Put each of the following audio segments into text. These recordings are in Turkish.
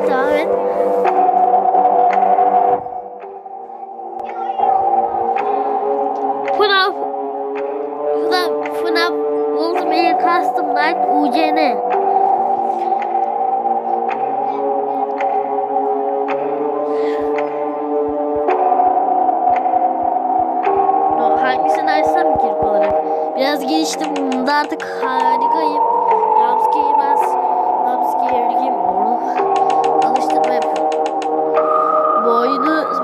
Devam et. FNAF FNAF FNAF Ultimate Custom Night UCN No, Hangisini açsam ki olarak? Biraz geliştim. Bunda artık harikayım. Jumpscare yemez. Jumpscare gibi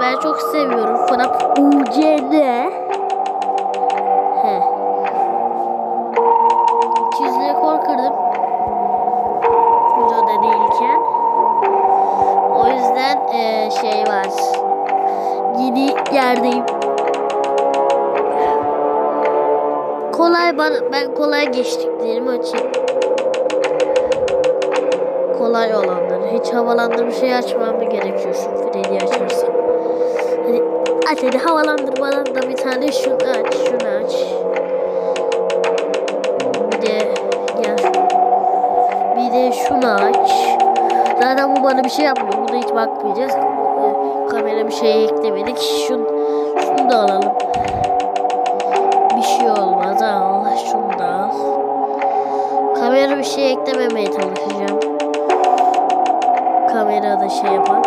ben çok seviyorum. FNAF UCN. He. 200 rekor kırdım. Videoda değilken. O yüzden eee, şey var. Yeni yerdeyim. Kolay bana, ben kolay geçtiklerimi açayım. Kolay olanları. Hiç havalandırma şey açmam mı gerekiyor şu Freddy'yi açarsam. Hadi aç hadi havalandırmadan da bir tane şunu aç, şunu aç. Bir de gel. Bir de şunu aç. Zaten bu bana bir şey yapmıyor. Buna hiç bakmayacağız. Ee, Kamera bir şey eklemedik. Şunu, şunu da alalım. Bir şey olmaz. Al. Şunu da al. Kamera bir şey eklememeye çalışacağım. Kamerada şey yapan.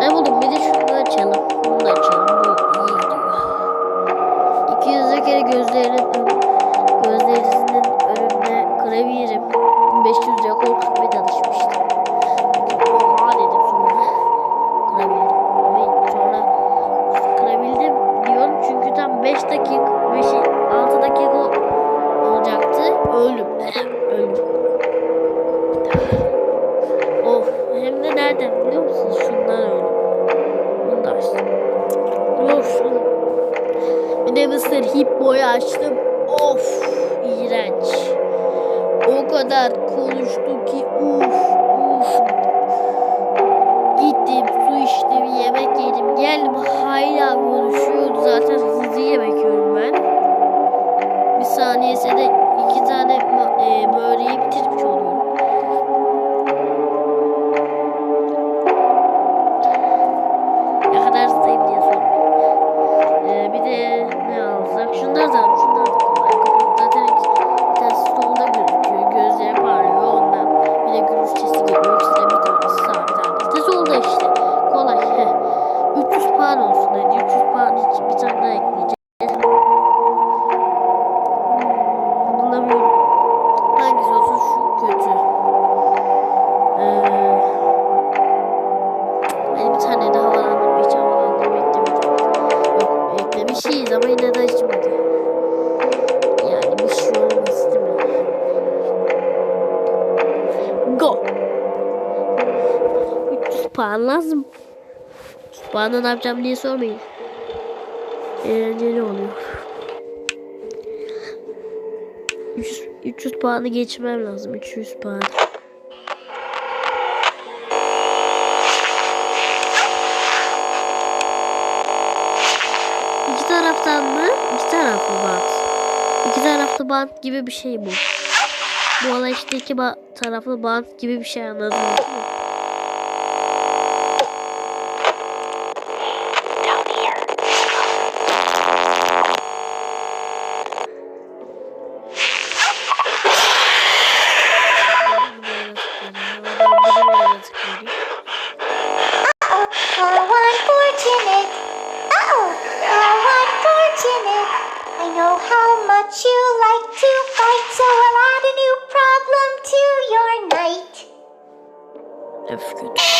Ne buldum? Bir de şunu açalım. Bunu da açalım. Öldüm. Öldüm. Of hem de nereden biliyor musunuz? Şundan öldüm. Bunu da açtım. Of şunu. Bir de Mr. Hippo'yu açtım. Puan lazım. 300 puanla ne yapacağım diye sormayın. Eğlenceli oluyor. 300, 300 puanı geçmem lazım. 300 puan. İki taraftan mı? İki taraflı bant. İki taraflı bant gibi bir şey bu. Bu olay işte iki ba- taraflı bant gibi bir şey anladınız değil much you like to fight, so I'll add a new problem to your night. Kötü.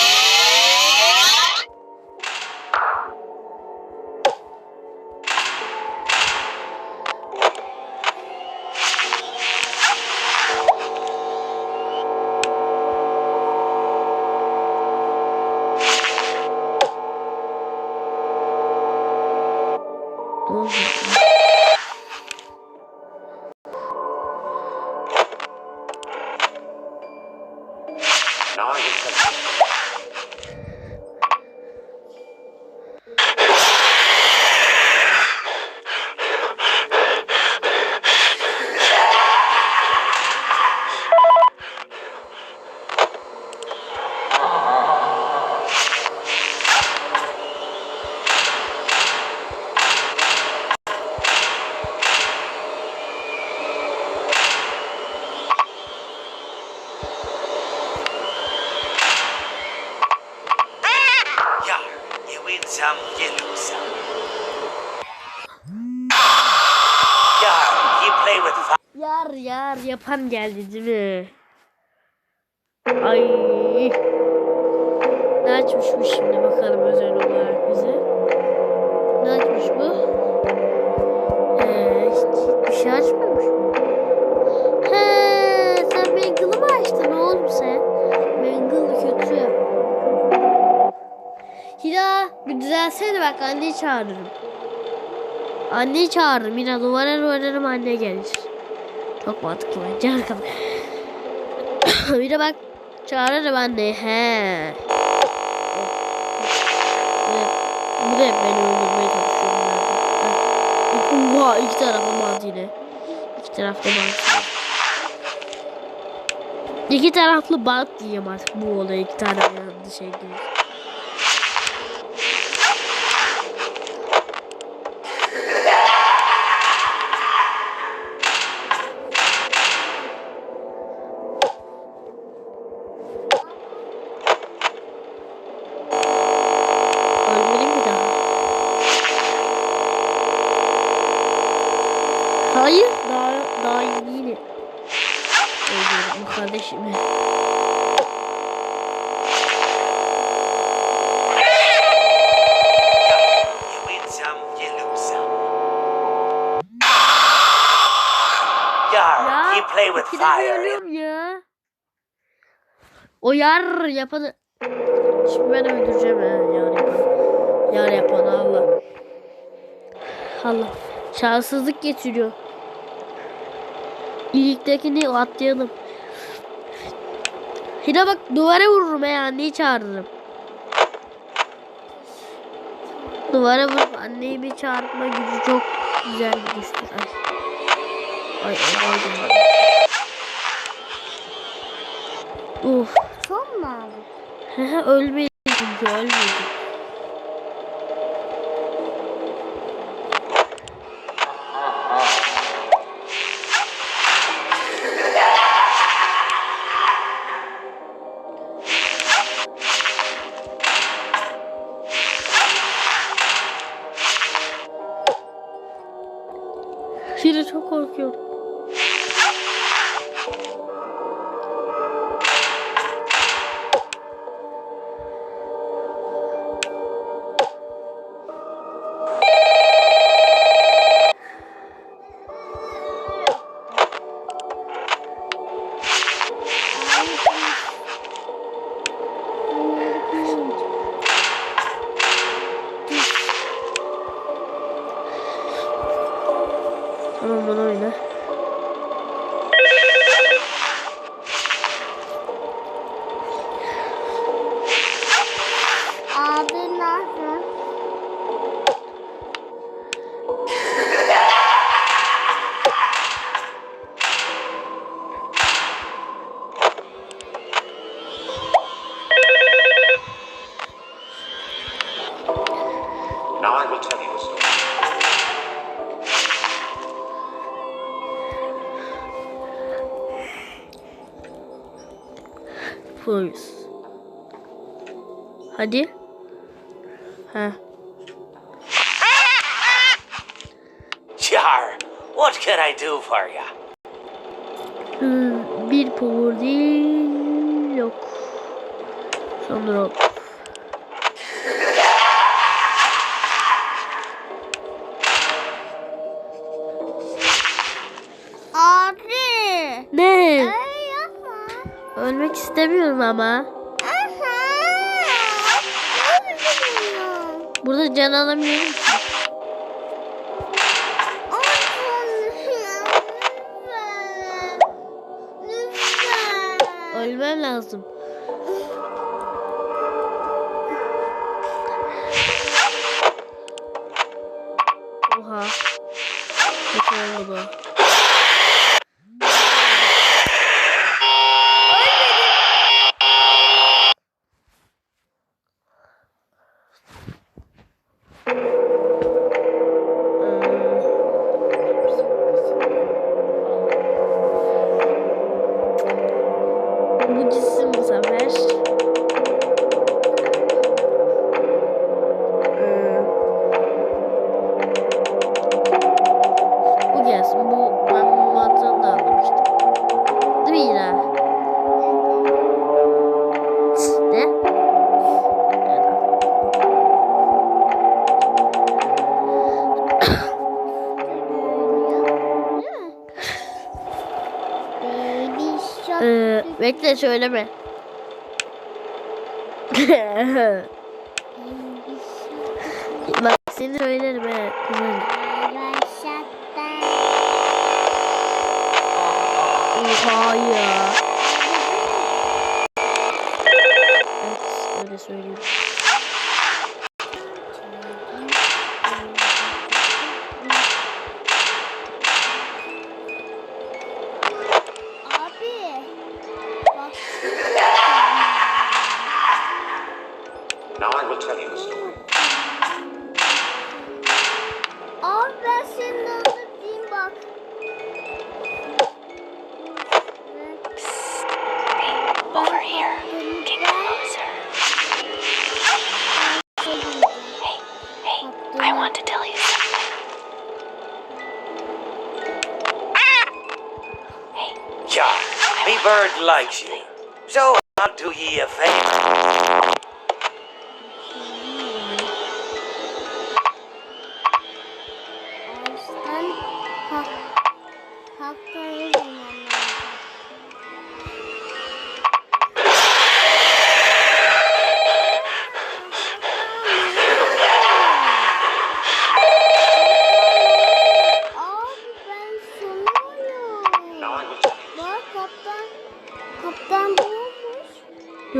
Yar yapan geldi değil mi? Ay. Ne açmış bu şimdi bakalım özel olarak bize. Ne açmış bu? Ee, hiç bir şey açmamış mı? He, sen Mangle'ı mı açtın oğlum sen? Mangle kötü. Hira bir düzelsene bak anneyi çağırırım. Anneyi çağırırım. Yine duvara oynarım anne gelir. Çok mantıklı bence arkadaşlar. bir de bak çağırırım anneyi. He. Bu da hep beni öldürmeye çalışıyor. Oha iki tarafı bant yine. İki tarafta bant. İki taraflı bant diyeyim artık bu olay iki tane yanında şey değil. Ölmedim mi daha? Hayır, daha daha yeni yeni. Öldürdüm bu kardeşimi. You win some, you lose some. Yar, you play with fire. ya. O yar yapanı. Şimdi ben öldüreceğim ha yar yapanı. Yar yapanı Allah. Allah. Şanssızlık getiriyor. İlktekini atlayalım. Hina bak duvara vururum ya anneyi çağırırım. Duvara vurup anneyi bir çağırma gücü çok güzel bir güçtür. Ay. Ay ay ay. Uf. Son mu abi? ölmedi çünkü ölmedi. Korkuyorum. Polis. Hadi. Ha. Yar, what can I do for you? Hmm, bir power değil. Yok. Sonra Abi. ne? Yapma. Ölmek istemiyorum ama. Burada can alamıyorum. Ölmem lazım. zafer. Hmm. Ee, bu gelsin. Bu ben bu anlamıştım. Değil mi yine? Ee, ee, bekle söyleme. Bak seni söylerim he. Tamam. Oha ya. Evet öyle söyleyeyim. Likes you. So I'll do ye a favor.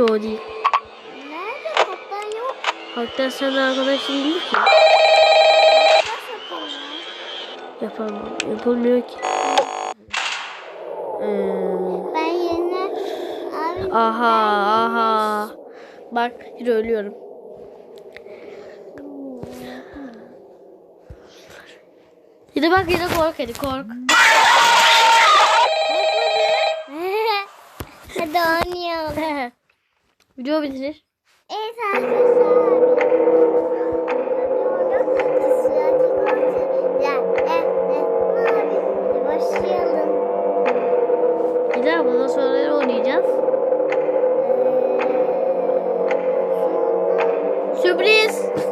Yo değil. Nerede kaptan yok? Hatta sana arkadaşım değil ki. Yapamam. Yapılmıyor ki. Ee, Ben yerine abi aha aha. Bak yine ölüyorum. Yine bak yine kork hadi kork. Hadi oynayalım. Video bitirir. Evet arkadaşlar. Başlayalım. Bir daha bundan sonra oynayacağız? Sürpriz.